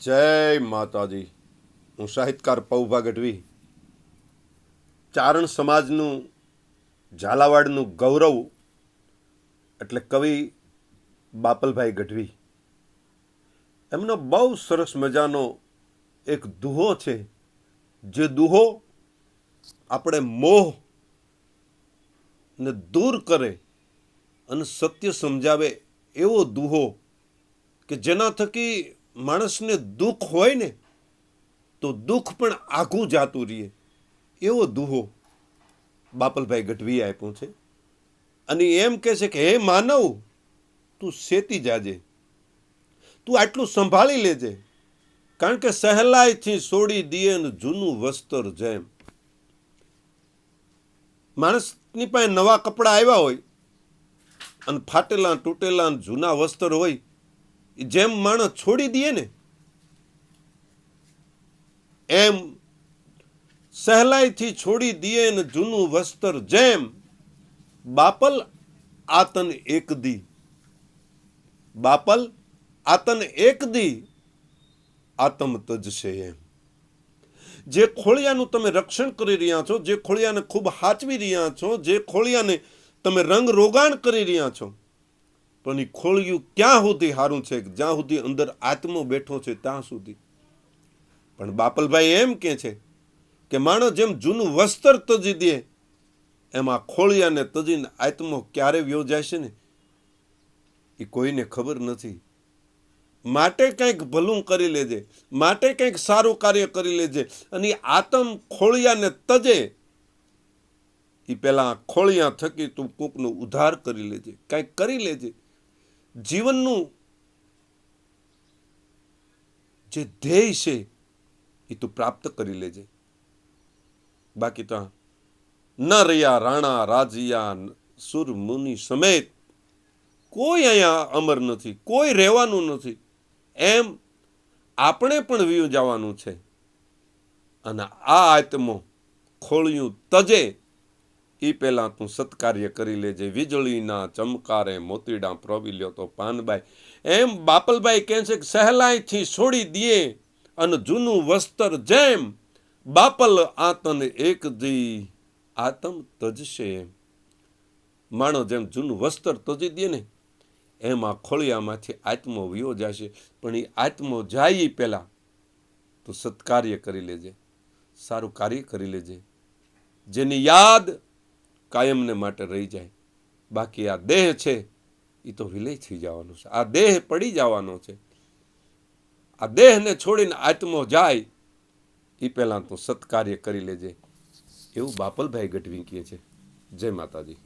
જય માતાજી. હું સાહિત્યકાર પૌભા ગઢવી. ચારણ સમાજનું, ઝાલાવાડનું ગૌરવ એટલે કવિ બાપલભાઈ ગઢવી. એમનો બહુ સરસ મજાનો એક દુહો છે, જે દુહો આપણે મોહ ને દૂર કરે અને સત્ય સમજાવે એવો દુહો કે જેના થકી માણસને દુઃખ હોય ને, તો દુઃખ પણ આઘું જાતું રહીએ એવો દુહો બાપલભાઈ ગઢવીએ આપ્યો છે. અને એમ કહે છે કે, હે માનવ, તું શેતી જાજે. તું આટલું સંભાળી લેજે. કારણ કે સહેલાઈથી છોડી દીએ ને જૂનું વસ્ત્ર જેમ. માણસની પાસે નવા કપડાં આવ્યા હોય અને ફાટેલા તૂટેલા જૂના વસ્ત્ર હોય જેમ માણસ છોડી દે ને, એમ સહેલાઈથી છોડી દે ને જૂનું વસ્ત્ર જેમ બાપલ આતન એક દી. બાપલ આતન એક દી આતમ તજશે એમ. જે ખોળિયાનું તમે રક્ષણ કરી રહ્યા છો, જે ખોળિયાને ખૂબ હાચવી રહ્યા છો, જે ખોળિયાને તમે રંગ રોગાણ કરી રહ્યા છો પણ એ ખોળિયું ક્યાં સુધી સારું છે જ્યાં સુધી અંદર આત્મો બેઠો છે ત્યાં સુધી? પણ બાપલભાઈ એમ કે છે કે માણસ જેમ જૂનું વસ્ત્ર તજી દે, એમાં ખોળિયાને તજીને આત્મો ક્યારે વ્યો છે ને? એ કોઈને ખબર નથી. માટે કંઈક ભલું કરી લેજે, માટે કંઈક સારું કાર્ય કરી લેજે, અને આતમ ખોળિયાને તજે એ પેલા ખોળિયા થકી તું કોકનો ઉદ્ધાર કરી લેજે, કંઈક કરી લેજે. જીવનનું જે ધ્યેય છે, એ તું પ્રાપ્ત કરી લેજે. બાકી તો ન રહ્યા રાણા, રાજિયા, સુર, મુનિ સમેત કોઈ અહીંયા અમર નથી, કોઈ રહેવાનું નથી. એમ આપણે પણ વ્યૂ જવાનું છે. અને આ આત્મો ખોળિયું તજે એ પહેલાં તું સત્કાર્ય કરી લેજે. વીજળીના ચમકારે મોતીડા પ્રોવી લ્યો તો પાનબાઈ. એમ બાપલભાઈ કહે છે કે સહેલાઈથી છોડી દે અને જૂનું વસ્ત્ર જેમ બાપલ આતન એક દી આતમ તજશે. માણો જેમ જૂનું વસ્ત્ર તજી દે ને, એમાં ખોળિયામાંથી આત્મો વિયો જશે. પણ એ આત્મો જાય એ પહેલાં. તો સત્કાર્ય કરી લેજે. સારું કાર્ય કરી લેજે. જેની યાદ કાયમને માટે રહી જાય. બાકી આ દેહ છે એ તો વિલય થઈ જવાનો છે. આ દેહ પડી જવાનો છે. આ દેહને છોડીને આત્મો જાય એ પહેલાં તો સત્કાર્ય કરી લેજે. એવું બાપલભાઈ ગઢવી કહે છે. જય માતાજી.